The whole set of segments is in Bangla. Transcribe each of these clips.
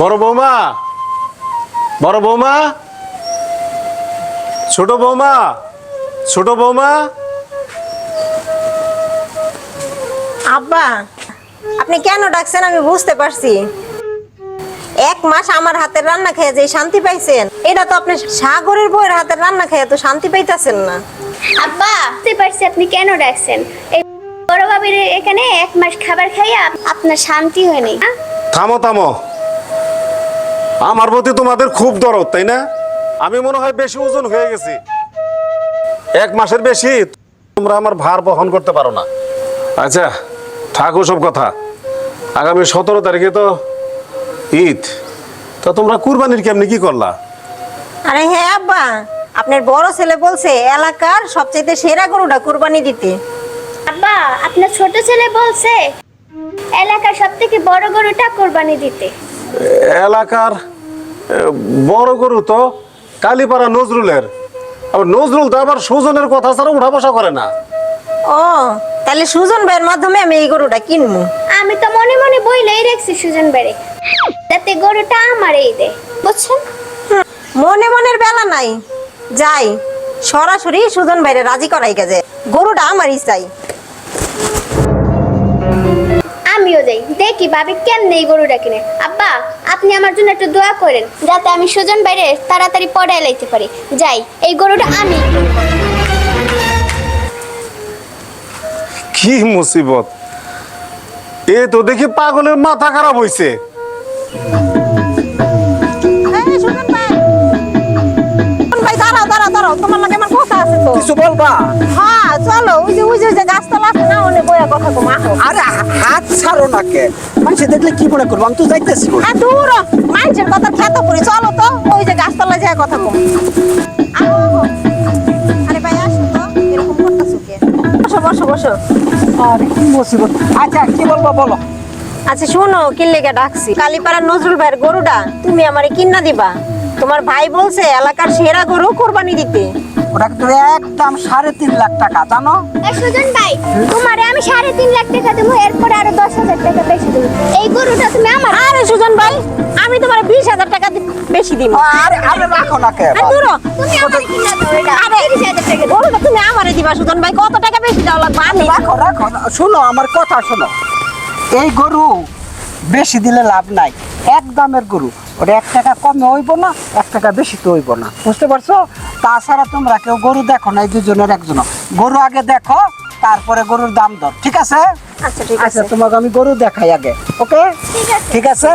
বড় বৌমা বড় বৌমা ছোট বৌমা ছোট বৌমা। আব্বা আপনি কেন ডাকছেন? আমি বুঝতে পারছি। এক মাস আমার হাতের রান্না খেয়ে যে শান্তি পাইছেন এটা তো আপনি সাগরের বইয়ের হাতের রান্না খেয়ে তো শান্তি পাইতেছেন না। আব্বা বুঝতে পারছি আপনি কেন ডাকছেন। এই বড় ভাবির এখানে এক মাস খাবার খাইয়া আপনার শান্তি হয়নি? থামো থামো। আমার প্রতি তোমাদের খুব দরদ তাই না? আমি মনে হয় বেশি ওজন হয়ে গেছি। এক মাসের বেশি তোমরা আমার ভার বহন করতে পারো না। আচ্ছা থাক সব কথা। আগামী সতেরো তারিখে তো ঈদ। তা তোমরা কুরবানির কেমনি কি করলা? আরে হ্যাঁ আব্বা আপনার বড় ছেলে বলছে এলাকার সবচেয়ে সেরা গরুটা কুরবানি দিতে। আব্বা আপনার ছোট ছেলে বলছে এলাকার সব থেকে বড় গরুটা কোরবানি দিতে। এলাকার বড় গরু তো কালীপাড়া নজরুলের। আবার নজরুল তো আবার সুজনের কথা ছাড়া উঠা বসা করে না। ও তাহলে সুজন ভাইয়ের মাধ্যমে আমি এই গরুটা কিনবো। আমি তো মনে মনে বইলেই রেখছি সুজন বেড়ে যাতে গরুটা আমারই দে বুঝছেন? মনে মনের বেলা নাই। যাই সরাসরি সুজন ভাইরে রাজি করাই গেছে। গরুটা আমারই চাই। আমিও যাই। দেখি ভাবি কেমনে এই গরুটা কিনে। আব্বা, আপনি আমার জন্য একটু দোয়া করেন, যাতে আমি সুজন বাইরে তাড়াতাড়ি পড়ে লাইতে পারি। যাই, এই গরুটা আমি কি মুসিবত? এ তো দেখি পাগলের মাথা খারাপ হইছে। কিছু বলবা হ্যাঁ চলো ওই যে ওই যে গাছতলা আছে না অনেক কথা কম আরে হা- হাত ছাড়ো না কে। মানুষে দেখলে কি মনে করব? আমি তো যাইতেছি হ্যাঁ দূর মানুষের কথা খেতে পড়ি চলো তো ওই যে গাছতলা যায় কথা কম। আহো আহো। আরে ভাই আসো তো এরকম করতেছো কে? বসো বসো বসো। আরে কি মুসিবত? আচ্ছা কি বলব বলো। আচ্ছা শোনো কি লেগে ডাকছি। কালীপাড়ার নজরুল ভাইয়ের গরুটা তুমি আমারে কিন্না দিবা। তোমার ভাই বলছে এলাকার সেরা গরু কোরবানি দিতে। ওটা কিন্তু একদম সাড়ে তিন লাখ টাকা জানো? সুজন ভাই তোমারে আমি সাড়ে তিন লাখ টাকা দেবো এরপরে আরও দশ হাজার টাকা বেশি দেবো। এই গরুটা তুমি আমার আরে সুজন ভাই আমি তোমার বিশ হাজার টাকা বেশি দিব। আরে আরে রাখো না কে দূর। তুমি আমার কিনা দাও এটা আরে গরুটা তুমি আমারে দিবা সুজন ভাই কত টাকা বেশি দেওয়া লাগবে? আমি রাখো রাখো শোনো আমার কথা শোনো। এই গরু বেশি দিলে লাভ নাই। এক দামের গরু ওটা এক টাকা কমে হইব না এক টাকা বেশি তো হইব না। বুঝতে পারছ? তাছাড়া তোমরা কেউ গরু দেখো না এই দুজনের একজন গরু আগে দেখো তারপরে গরুর দাম দর ঠিক আছে? আচ্ছা ঠিক আছে। আচ্ছা তোমাকে আমি গরু দেখাই আগে ওকে? ঠিক আছে।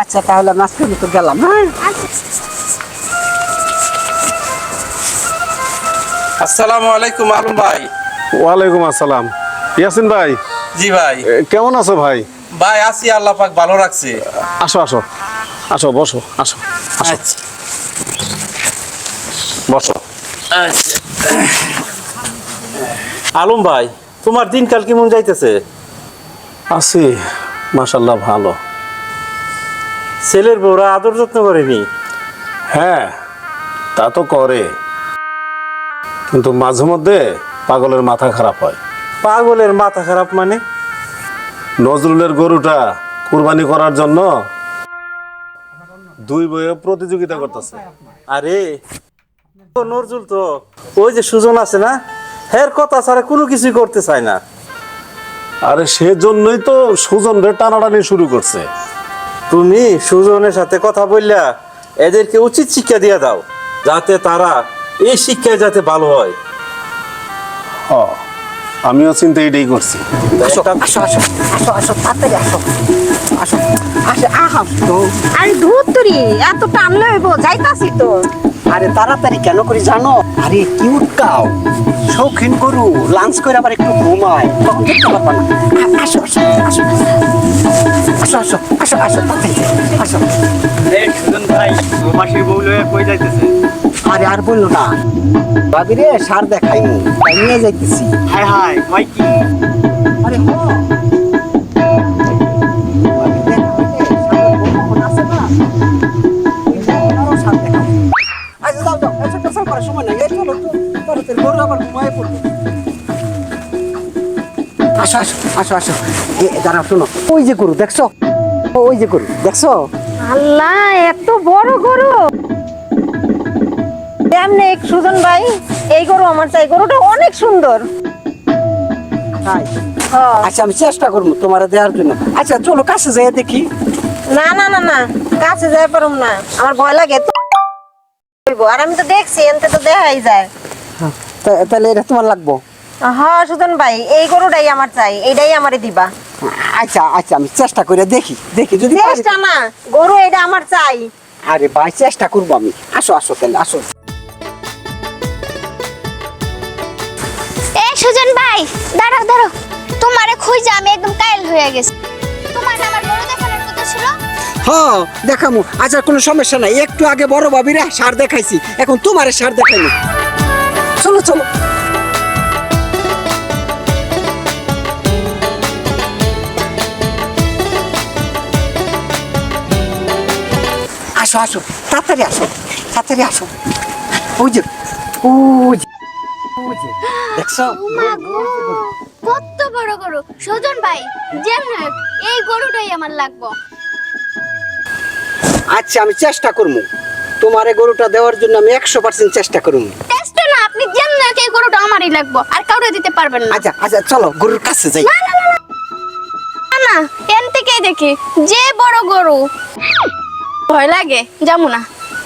আচ্ছা তাহলে নাচতে তো গেলাম হ্যাঁ? আচ্ছা। আসসালামু আলাইকুম আলম ভাই। ওয়ালাইকুম আসসালাম। ইয়াসিন ভাই জি ভাই। কেমন আছো ভাই? ভাই আছি আল্লাহ পাক ভালো রাখছে। আসো আসো। আসো বসো আসো আসো। আচ্ছা। বসো। আলম ভাই তোমার দিনকাল কেমন যাইতেছে? আছি মাশাল্লাহ ভালো। ছেলের বউরা আদর যত্ন করেনি হ্যাঁ তা তো করে। কিন্তু মাঝে মধ্যে পাগলের মাথা খারাপ হয়। পাগলের মাথা খারাপ মানে? নজরুলের গরুটা কুরবানি করার জন্য দুই বইয়ে প্রতিযোগিতা করতেছে। আরে নজরুল তো, ওই যে সুজন আছে না, হের কথা ছাড়া কোনো কিছুই করতে চায় না। আরে সেজন্যই তো সুজন রে টানাটানি শুরু করছে। তুমি সুজনের সাথে কথা বললা, এদেরকে উচিত শিক্ষা দিয়ে দাও, যাতে তারা এই শিক্ষায় যাতে ভালো হয়। হ আমিও চিন্তা এটাই করছি। আসো আসো আসো আসো আসো তাড়াতাড়ি আসো। আসো আসো আহা। তো আরে ধূর তুরি এত টানলে হইব যাইতাছি তো। আরে তাড়াতাড়ি কেন করি জানো? আরে কিউট কাও শৌখিন গরু লাঞ্চ করে আবার একটু ঘুমায়। তখন দেখতে পারবা না আসো আসো আসো। আসো আসো আসো আসো তাড়াতাড়ি আসো। এই সুজন ভাই প্রবাসী বউ লয়ে কই যাইতেছে? আরে আর বলল না। ভাবি রে সার দেখাই তাই নিয়ে যাইতেছি। হায় হায় কয় কি? আরে হ। পড়বে। আসো আসো আসো আসো। দাঁড়াও শোনো। ওই যে গরু দেখছ? ওই যে গরু দেখছ? আল্লাহ এত বড় গরু। এমনি সুজন ভাই এই গরু আমার চাই। গরুটা অনেক সুন্দর। তাই? হ্যাঁ। আচ্ছা আমি চেষ্টা করব তোমার দেওয়ার জন্য। আচ্ছা চলো কাছে যাই দেখি। না না না না কাছে যাই পারুম না। আমার ভয় লাগে আর আমি তো দেখছি এনতে তো দেখাই যায়। তা- তাহলে এটা তোমার লাগবো। হ্যাঁ সুজন ভাই এই গরুটাই আমার চাই এইটাই আমারে দিবা। আচ্ছা আচ্ছা আমি চেষ্টা করে দেখি দেখি যদি চেষ্টা না গরু এটা আমার চাই। আরে ভাই চেষ্টা করব আমি। আসো আসো তাহলে আসো। এ সুজন ভাই দাঁড়াও দাঁড়াও। তোমারে খুঁজে আমি একদম কাইল হয়ে গেছি। তোমার আমার গরু দেখানোর কথা ছিল? হ্যাঁ দেখামু আচ্ছা কোনো সমস্যা নাই। একটু আগে বড় ভাবিরা সার দেখাইছি। এখন তোমারে সার দেখাইনি। চলো চলো। আসো আসো। তাড়াতাড়ি আসো তাড়াতাড়ি আসো। ওই যে ওই যে দেখছ? কত বড় গরু। সুজন ভাই যেমন এই গরুটাই আমার লাগবো। আচ্ছা আমি চেষ্টা করব তোমার এই গরুটা দেওয়ার জন্য আমি একশো পার্সেন্ট চেষ্টা করব হোক, এই গরুটা আমারই লাগবো আর কাউরে দিতে পারবেন না। আচ্ছা আচ্ছা চলো গরুর কাছে যাই। না না না না। না না এন থেকেই দেখি যে বড় গরু। ভয় লাগে যাব না।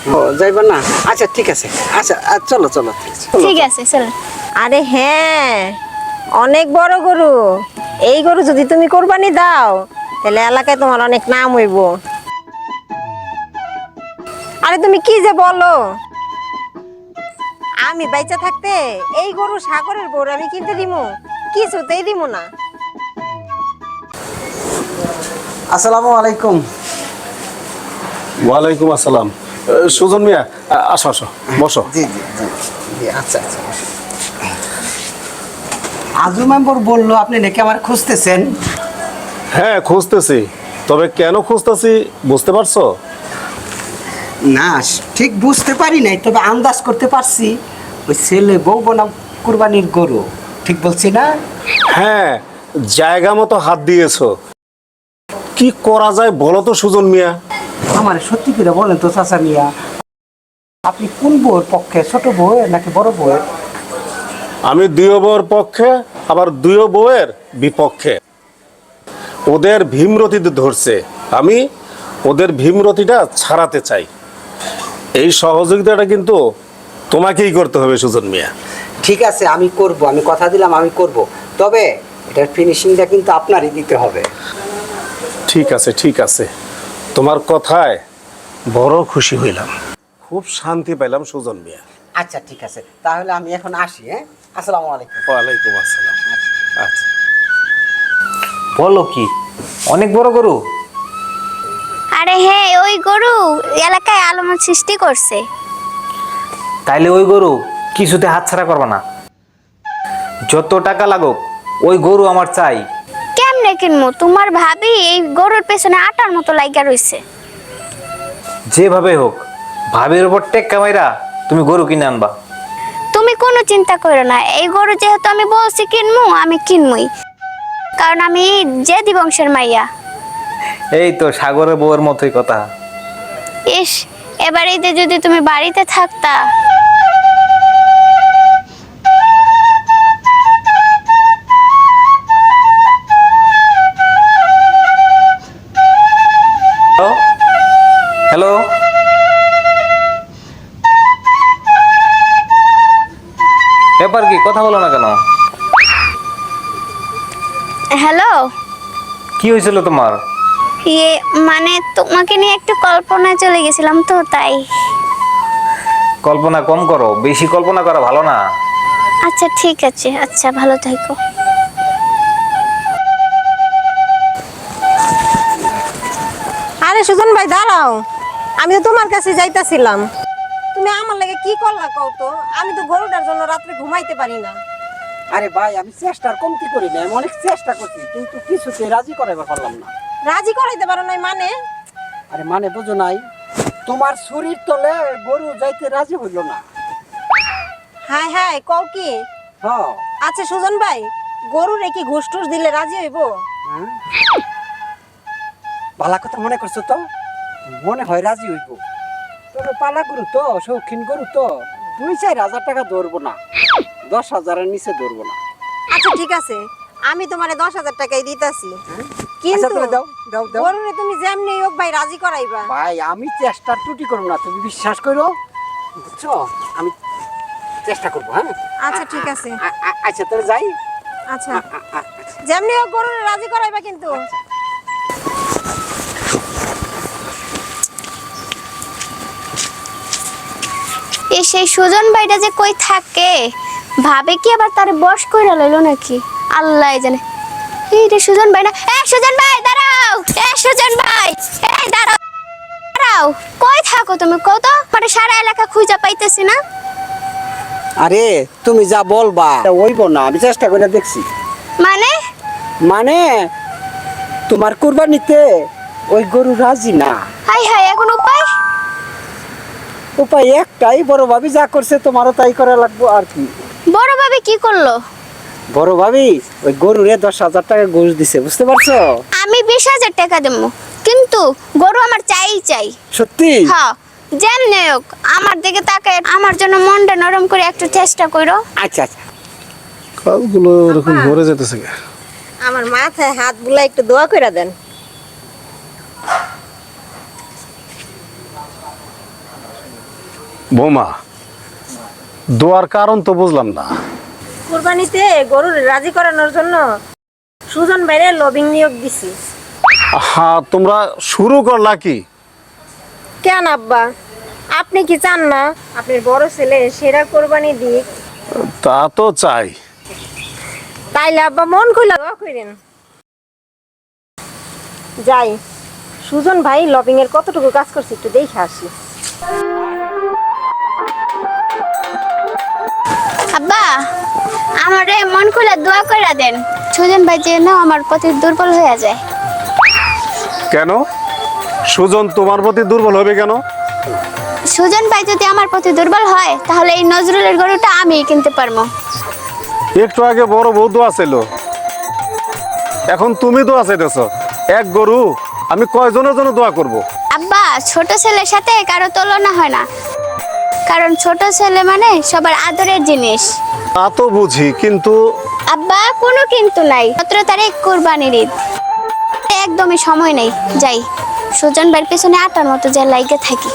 ও যাইবা না? আচ্ছা ঠিক আছে। আচ্ছা আ, চলো চলো ঠিক আছে, চলো। ঠিক আছে চল। আরে হ্যাঁ অনেক বড় গরু। এই গরু যদি তুমি কোরবানি দাও তাহলে এলাকায় তোমার অনেক নাম হইব। আরে তুমি কি যে বলো? আমি বাইচা থাকতে এই গরু সাগরের গরু আমি কিনতে দিমু? কিছুতেই দিমু না। আসসালামু আলাইকুম। ওয়ালাইকুম আসসালাম। সুজন মিয়া আসো আসো বসো। জি জি জি জি আচ্ছা আচ্ছা আজু মেম্বর বলল আপনি নাকি আমার খুঁজতেছেন? হ্যাঁ খুঁজতেছি। তবে কেন খুঁজতেছি বুঝতে পারছ? না ঠিক বুঝতে পারি নাই তবে আন্দাজ করতে পারছি। ওই ছেলে বউ বনাম কুরবানির গরু? ঠিক বলছি না? হ্যাঁ জায়গা মতো হাত দিয়েছ। কি করা যায় বলো তো সুজন মিয়া। আমার সত্যি করে বলেন তো চাচা মিয়া। আপনি কোন বউয়ের পক্ষে ছোট বউয়ের নাকি বড় বউয়ের? আমি দুই বউয়ের পক্ষে আবার দুই বউয়ের বিপক্ষে। ওদের ভীমরতিতে ধরছে। আমি ওদের ভীমরতিটা ছাড়াতে চাই। এই সহযোগিতাটা কিন্তু তোমাকেই করতে হবে সুজন মিয়া। ঠিক আছে আমি করব। আমি কথা দিলাম আমি করব। তবে এটার ফিনিশিংটা কিন্তু আপনারই দিতে হবে। ঠিক আছে ঠিক আছে। তোমার কথায় বড় খুশি হইলাম। খুব শান্তি পাইলাম সুজন মিয়া। আচ্ছা ঠিক আছে। তাহলে আমি এখন আসি হ্যাঁ? আসসালামু আলাইকুম। ওয়ালাইকুম আসসালাম। আচ্ছা। বলো কি অনেক বড় গরু? আরে হ্যাঁ ওই গরু এলাকায় আলোড়ন সৃষ্টি করছে। তাইলে ওই গরু কিছুতে হাতছাড়া করবে না। যত টাকা লাগুক ওই গরু আমার চাই। কেমনে কিনবো তোমার ভাবি এই গরুর পেছনে আটার মতো লাইগা রইছে। যেভাবে হোক ভাবির উপর টেক কামাইরা তুমি গরু কিনে আনবা। তুমি কোনো চিন্তা করো না এই গরু যেহেতু আমি বলছি কিনবো আমি কিনবই কারণ আমি জেদি বংশের মাইয়া। এই তো সাগরের বউয়ের মতোই কথা। ইস এবার ঈদে যদি তুমি বাড়িতে থাকতা ব্যাপার কি? কথা বলো না কেন? হ্যালো? কি হয়েছিল তোমার? ইয়ে মানে তোমাকে নিয়ে একটু কল্পনায় চলে গেছিলাম তো তাই। কল্পনা কম করো বেশি কল্পনা করা ভালো না। আচ্ছা ঠিক আছে আচ্ছা ভালো থাকো। আরে সুজন ভাই দাঁড়াও। আমি তো তোমার কাছে যাইতাছিলাম। তুমি আমার লাগে কি করলা কও তো? আমি তো গরুটার জন্য রাত্রে ঘুমাইতে পারি না। আরে ভাই আমি চেষ্টার কমতি করি না আমি অনেক চেষ্টা করছি কিন্তু কিছুতে রাজি করাইবার পারলাম না। রাজি করাইতে পারো নাই মানে? আরে মানে বুঝো নাই তোমার শরীর তলে গরু যাইতে রাজি হইল না। হায় হায় কও কি? হ্যাঁ। আচ্ছা সুজন ভাই গরুরে কি ঘুষ টুস দিলে রাজি হইব? হ্যাঁ? ভালা কথা মনে করছ তো? মনে হয় রাজি হইব। পালা গরু তো শৌখিন গরু তো। দুই চার হাজার টাকা ধরবো না। দশ হাজারের নিচে ধরবো না। আচ্ছা ঠিক আছে। আমি তোমারে দশ হাজার টাকাই দিতেছি। আচ্ছা কিন্তু দাও দাও দাও। গরুরে তুমি যেমনি হোক ভাই রাজি করাইবা। ভাই আমি চেষ্টা ত্রুটি করব না তুমি বিশ্বাস করো। বুঝছ? আমি চেষ্টা করব হ্যাঁ? আচ্ছা ঠিক আছে। আচ্ছা তাহলে যাই। আচ্ছা। যেমনি হোক গরুরে রাজি করাইবা কিন্তু। এই সেই সুজন ভাইটা যে কই থাকে? ভাবে কি আবার তার বস কইরা লইলো নাকি? আল্লাহ জানে। এই রে সুজন ভাই না এ সুজন ভাই দাঁড়াও। এ সুজন ভাই। এই দাঁড়াও। দাঁড়াও। কই থাকো তুমি? কত মানে সারা এলাকা খুঁজে পাইতেছি না। আরে তুমি যা বলবা তা হইব না আমি চেষ্টা করে দেখছি। মানে? মানে তোমার কুরবানিতে ওই গরু রাজি না। হাই হাই এখন উপায়? উপায় একটাই বড় ভাবি যা করছে তোমারও তাই করা লাগবো আর কি। বড় ভাবে কি করল? বড় ভাবি ওই গরুরে দশ হাজার টাকা ঘুষ দিছে বুঝতে পারছ? আমি বিশ হাজার টাকা দেবো কিন্তু গরু আমার চাই চাই। সত্যি? হ্যাঁ যেমনি হোক আমার দিকে তাকায় আমার জন্য মনটা নরম করে একটু চেষ্টা করো। আচ্ছা আচ্ছা। কাজগুলো এরকম ভরে যেতেছে আমার মাথায় হাত বুলা একটু দোয়া করে দেন। বৌমা দোয়ার কারণ তো বুঝলাম না। কুরবানিতে গরুর রাজি করানোর জন্য সুজন বাইরে লবিং নিয়োগ দিছি। হ্যাঁ তোমরা শুরু করলা কি? কেন আব্বা? আপনি কি চান না? আপনার বড় ছেলে সেরা কোরবানি দিক। তা তো চাই। তাইলে আব্বা মন খুলে দোয়া করেন যাই সুজন ভাই লবিং এর কতটুকু কাজ করছে একটু দেখে আসি। আব্বা আমারে মন খুলে দোয়া করে দেন। সুজন ভাই যেন আমার প্রতি দুর্বল হয়ে যায়। কেন? সুজন তোমার প্রতি দুর্বল হবে কেন? সুজন ভাই যদি আমার প্রতি দুর্বল হয় তাহলে এই নজরুলের গরুটা আমি কিনতে পারব। একটু আগে বড় বউ দোয়া ছিল এখন তুমি দোয়া চাইতেছ। এক গরু আমি কয়জনের জন্য দোয়া করব। আব্বা ছোট ছেলের সাথে কারও তুলনা হয় না। কারণ ছোট ছেলে মানে সবার আদরের জিনিস। তা তো বুঝি কিন্তু আব্বা কোনো কিন্তু নাই। সতেরো তারিখ কোরবানির ঈদ। একদমই সময় নেই। যাই সুজন ভাইয়ের পেছনে আটার মতো যে লাইগে থাকি।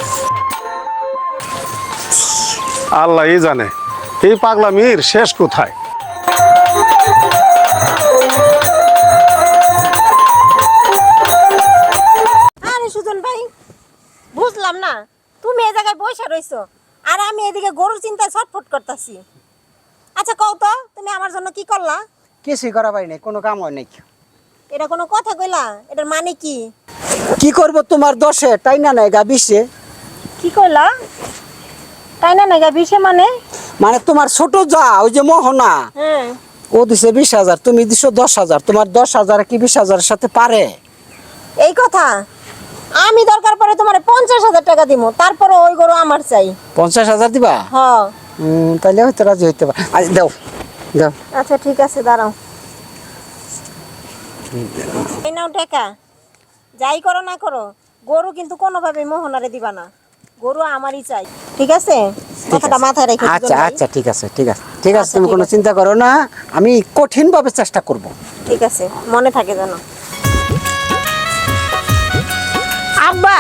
আল্লাহই জানে এই পাগলামির শেষ কোথায়? আরে সুজন ভাই বুঝলাম না। তুমি এই জায়গায় বসে রইছো। আমি এদিকে গরুর চিন্তায় ছটফট করতেছি। আচ্ছা কও তো তুমি আমার জন্য কি করলা? কিছুই করা পারি নাই কোনো কাম হয় নাই। এটা কোনো কথা কইলা? এটার মানে কি? কি করব তোমার দশে? তাই না নাই গা বিশে কি কইলা? তাই না নাকি বিশে মানে? মানে তোমার ছোট যা ওই যে মোহনা। হ্যাঁ। ও দিছে বিশ হাজার তুমি দিছো দশ হাজার। তোমার দশ হাজার কি বিশ হাজারের সাথে পারে? এই কথা? আমি দরকার পড়ে তোমার পঞ্চাশ টাকা দিব তারপরে ওই গরু আমার চাই। পঞ্চাশ হাজার দিবা? হ। হুম, তাইলে হয়তো রাজি হইতে পারে আচ্ছা দাও দাও। আচ্ছা ঠিক আছে দাঁড়াও। এই নাও টাকা। যাই করো না করো গরু কিন্তু কোনোভাবে মোহনারে দিবা না। গরু আমারই চাই ঠিক আছে? কথাটা মাথায় রেখে আচ্ছা আচ্ছা ঠিক আছে ঠিক আছে। ঠিক আছে আচ্ছা, তুমি কোনো চিন্তা করো না আমি কঠিন ভাবে চেষ্টা করব। ঠিক আছে মনে থাকে যেন। আব্বা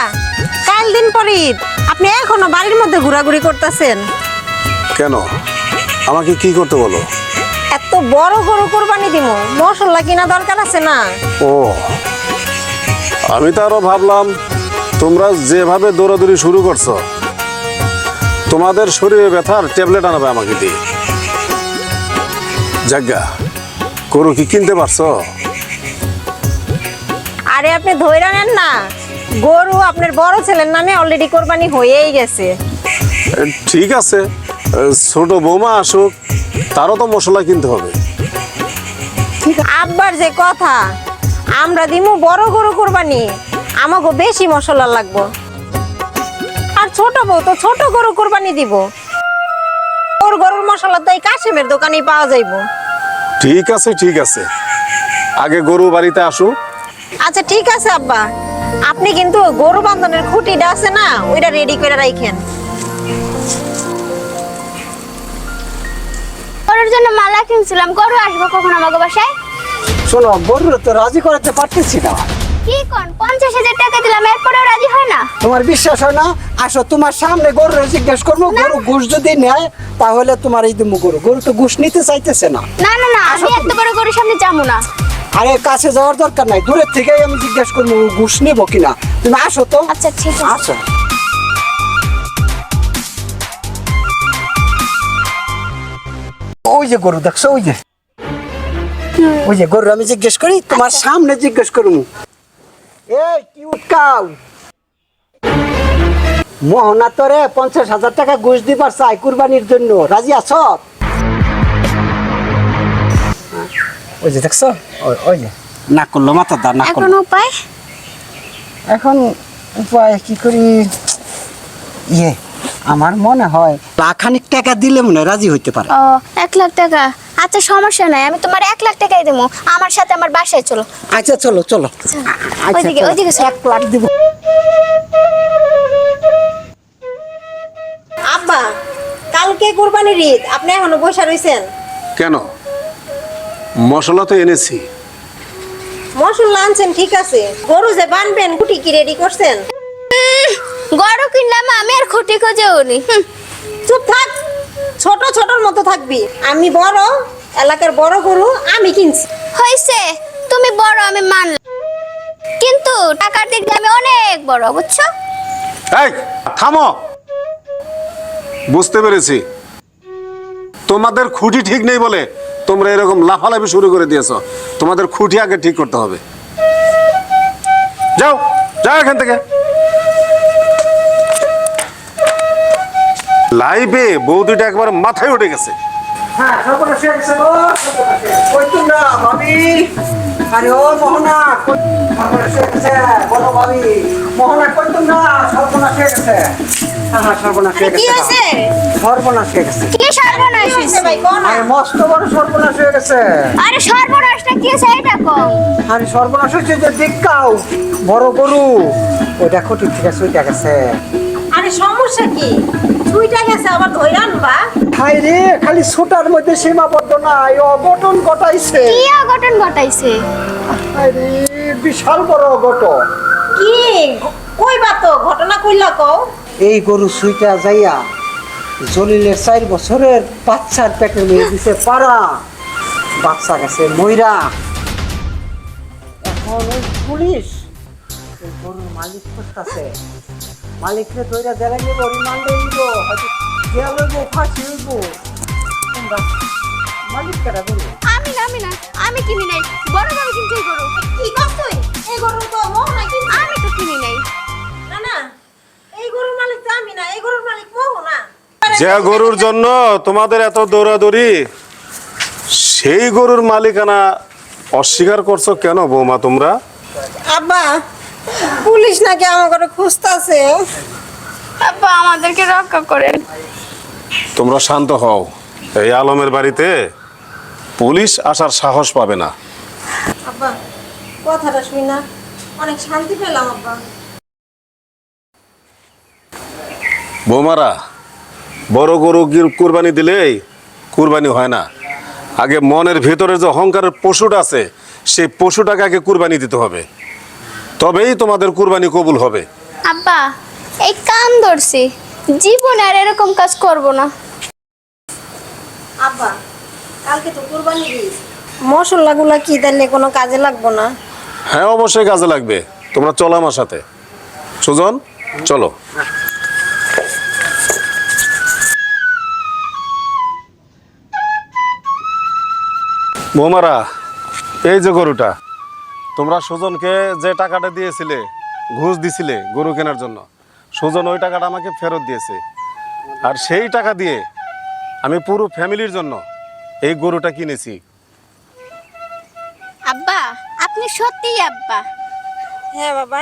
কাল দিন পরে ঈদ। আপনি এখনও বাড়ির মধ্যে ঘোরাঘুরি করতেছেন? কেন? আমাকে কি করতে বলো? এত বড় গরু কোরবানি দিব মশলা কিনা দরকার আছে না? ও আমি তো আরও ভাবলাম তোমরা যেভাবে দৌড়াদৌড়ি শুরু করছ তোমাদের শরীরে ব্যথার ট্যাবলেট আনাবে আমাকে দিয়ে। জাগা গরু কি কিনতে পারছ? আরে আপনি ধৈর্য নেন না। গরু আপনার বড় ছেলের নামে অলরেডি কোরবানি হয়েই গেছে। ঠিক আছে। ছোট বৌমা আসুক তারও তো মশলা কিনতে হবে। আব্বার যে কথা আমরা দিমু বড় গরু কোরবানি আমাকে বেশি মশলা লাগবো। আর ছোট বউ তো ছোট গরু কোরবানি দিব। ওর গরুর মশলা তো এই কাশিমের দোকানেই পাওয়া যাইবো। ঠিক আছে ঠিক আছে। আগে গরু বাড়িতে আসুক। আচ্ছা ঠিক আছে আব্বা। আপনি কিন্তু গরু বান্ধনের খুঁটিটা আছে না ওইটা রেডি করে রাখেন গরুর জন্য মালা কিনছিলাম গরু আসব কখন আমাকে বাসায়? শোনো গরু তো রাজি করাতে পারতেছি না। কি কোন? পঞ্চাশ হাজার টাকা দিলাম এরপরেও রাজি হয় না? তোমার বিশ্বাস হয় না? আসো তোমার সামনে গরু জিজ্ঞেস করব গরু ঘুষ যদি নেয় তাহলে তোমার এই দিমু গরু। গরু তো ঘুষ নিতে চাইতেছে না। না না না আমি এত বড় গরুর সামনে যাব না। আরে কাছে যাওয়ার দরকার নাই। দূরের থেকেই আমি জিজ্ঞেস করব ঘুষ নেব কিনা? তুমি আসো তো। আচ্ছা ঠিক আছে। আসো। ওই যে গরু দেখছ ওই যে? ওই যে গরু আমি জিজ্ঞেস করি তোমার সামনে জিজ্ঞেস করব এই কিউট কাউ মোহনা তোরে পঞ্চাশ হাজার টাকা ঘুষ দিবার চাই কুরবানির জন্য। রাজি আছো? ওই যে দেখছ? ওই- ওই যে না করল মাথা দা না এখন উপায়? এখন উপায় কি করি? ইয়ে আমার মনে হয় লাখানিক টাকা দিলে মনে হয় রাজি হইতে পারে। ও এক লাখ টাকা? আচ্ছা সমস্যা নাই আমি তোমার এক লাখ টাকাই দেবো। আমার সাথে আমার বাসায় চলো। আচ্ছা চলো চলো। আচ্ছা, ওইদিকে, ওইদিকে এক লাখ দিব। আব্বা কালকে কুরবানির ঈদ আপনি এখনও বসে রইছেন? কেন? মশলা তো এনেছি। মশলা আনছেন ঠিক আছে। গরু যে বানবেন কুটি কি রেডি করছেন? গরু কিনলাম আমি আর খুঁটি খুঁজেও নি হুম, চুপ থাক। ছোট ছোটর মতো থাকবি। আমি বড় এলাকার বড় গরু আমি কিনছি। হয়েছে তুমি বড় আমি মানলাম। কিন্তু টাকার দিক দিয়ে আমি অনেক বড় বুঝছ? এই থামো। বুঝতে পেরেছি। তোমাদের খুঁটি ঠিক নেই বলে তোমরা এরকম লাফালাফি শুরু করে দিয়েছ। তোমাদের খুঁটি আগে ঠিক করতে হবে। যাও যাও এখান থেকে। লাইভে বৌদিটা একবার মাথায় উঠে গেছে। হ্যাঁ আরে ও মোহনা হয়ে বলো ভাবি। মোহনা কই? সর্বনাশ হয়ে গেছে। হ্যাঁ, হ্যাঁ, সর্বনাশ হয়ে গেছে হয়েছে? সর্বনাশ হয়ে গেছে। কি সর্বনাশ হয়েছে আরে মস্ত বড় সর্বনাশ হয়ে গেছে। আরে সর্বনাশটা কি এটা আরে সর্বনাশ হয়েছে যে দেখাও বড় গরু। ওইটা খুঁটি ঠিক আছে ওইটা গেছে। আরে সমস্যা কি? ছুইটা গেছে আবার ধরে আনবা? হাই রে খালি ছোটার মধ্যে সীমাবদ্ধ না এই অঘটন ঘটাইছে। কি অঘটন ঘটাইছে? হাই রে বিশাল বড় অঘটন। কি? কইবা তো ঘটনা কইলা কও। এই গরু সুইটা যাইয়া জলিলের চার বছরের বাচ্চার পেটে মেয়ে দিছে পাড়া। বাচ্চা গেছে ময়রা এখন ওই পুলিশ গরুর মালিক করতেছে দেলা নিব রিমান্ডে নিব হয়তো জেল হইব ফাঁসি হইব। মালিক কেটা গরু আমি না আমি না আমি কিনি নাই। বড় বড় গরু। কি কস তুই? এই গরু তো মোহনা কিনছে আমি তো কিনি নাই। না না এই গরুর মালিক তো আমি না এই গরুর মালিক মোহনা যে গরুর জন্য তোমাদের এত দৌড়াদৌড়ি সেই গরুর মালিকানা অস্বীকার করছ কেন বৌমা তোমরা? আব্বা পুলিশ নাকি আমাকে খুঁজতাছে? আব্বা আমাদেরকে রক্ষা করেন। তোমরা শান্ত হও। এই আলমের বাড়িতে পুলিশ আসার সাহস পাবে না। আব্বা কথাটা শুই না। অনেক শান্তি পেলাম আব্বা। বৌমারা বড় গরু গির- কুরবানি দিলেই কুরবানি হয় না। আগে মনের ভেতরে যে অহংকারের পশুটা আছে সেই পশুটাকে আগে কুরবানি দিতে হবে। তবেই তোমাদের কুরবানি কবুল হবে। আব্বা এই কান ধরছি। জীবনে আর এরকম কাজ করব না। আব্বা কালকে তো কুরবানি দিস মশলাগুলা কি দিলে কোনো কাজে লাগবো না? হ্যাঁ অবশ্যই কাজে লাগবে। তোমরা চলো আমার সাথে। সুজন চলো। বৌমারা এই যে গরুটা। তোমরা সুজনকে যে টাকাটা দিয়েছিলে ঘুষ দিছিলে গরু কেনার জন্য সুজন ওই টাকাটা আমাকে ফেরত দিয়েছে। আর সেই টাকা দিয়ে আমি পুরো ফ্যামিলির জন্য এই গরুটা কিনেছি। আব্বা আপনি সত্যি আব্বা। হ্যাঁ বাবা।